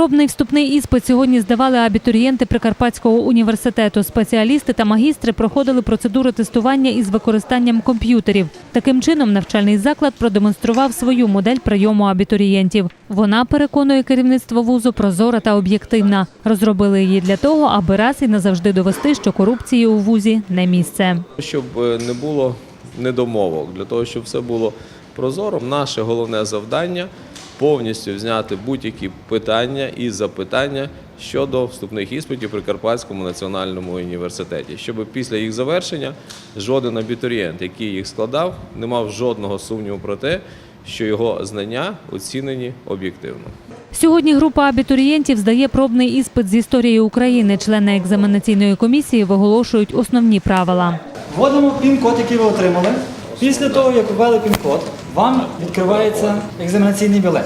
Пробний вступний іспит сьогодні здавали абітурієнти Прикарпатського університету. Спеціалісти та магістри проходили процедуру тестування із використанням комп'ютерів. Таким чином, навчальний заклад продемонстрував свою модель прийому абітурієнтів. Вона переконує керівництво вузу прозора та об'єктивна. Розробили її для того, аби раз і назавжди довести, що корупції у вузі не місце. Щоб е, не було недомовок, для того, щоб все було прозоро, наше головне завдання повністю зняти будь-які питання і запитання щодо вступних іспитів при Карпатському національному університеті, щоб після їх завершення жоден абітурієнт, який їх складав, не мав жодного сумніву про те, що його знання оцінені об'єктивно. Сьогодні група абітурієнтів здає пробний іспит з історії України. Члени екзаменаційної комісії виголошують основні правила. Вводимо пін-код, який ви отримали. Після того, як ввели пін-код, вам відкривається екзаменаційний білет.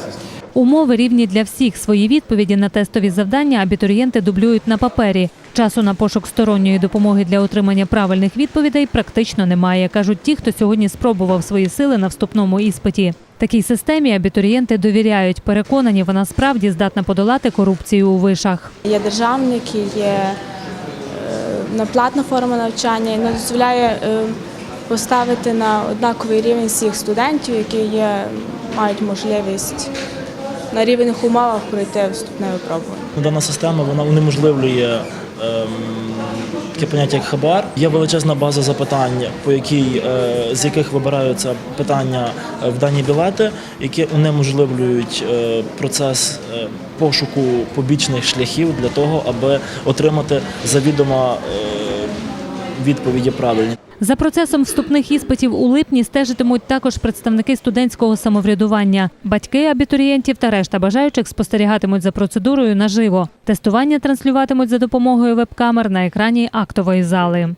Умови рівні для всіх. Свої відповіді на тестові завдання абітурієнти дублюють на папері. Часу на пошук сторонньої допомоги для отримання правильних відповідей практично немає, кажуть ті, хто сьогодні спробував свої сили на вступному іспиті. Такій системі абітурієнти довіряють. Переконані, вона справді здатна подолати корупцію у вишах. Є державники, є е, платна форма навчання і вона дозволяє е, поставити на однаковий рівень всіх студентів, які є, мають можливість на рівних умовах пройти вступне випробування. Дана система вона унеможливлює ем, таке поняття як хабар. Є величезна база запитань, по якій е, з яких вибираються питання е, в дані білети, які унеможливлюють е, процес пошуку побічних шляхів для того, аби отримати завідомо відповіді правильні. За процесом вступних іспитів у липні стежитимуть також представники студентського самоврядування. Батьки абітурієнтів та решта бажаючих спостерігатимуть за процедурою наживо. Тестування транслюватимуть за допомогою веб-камер на екрані актової зали.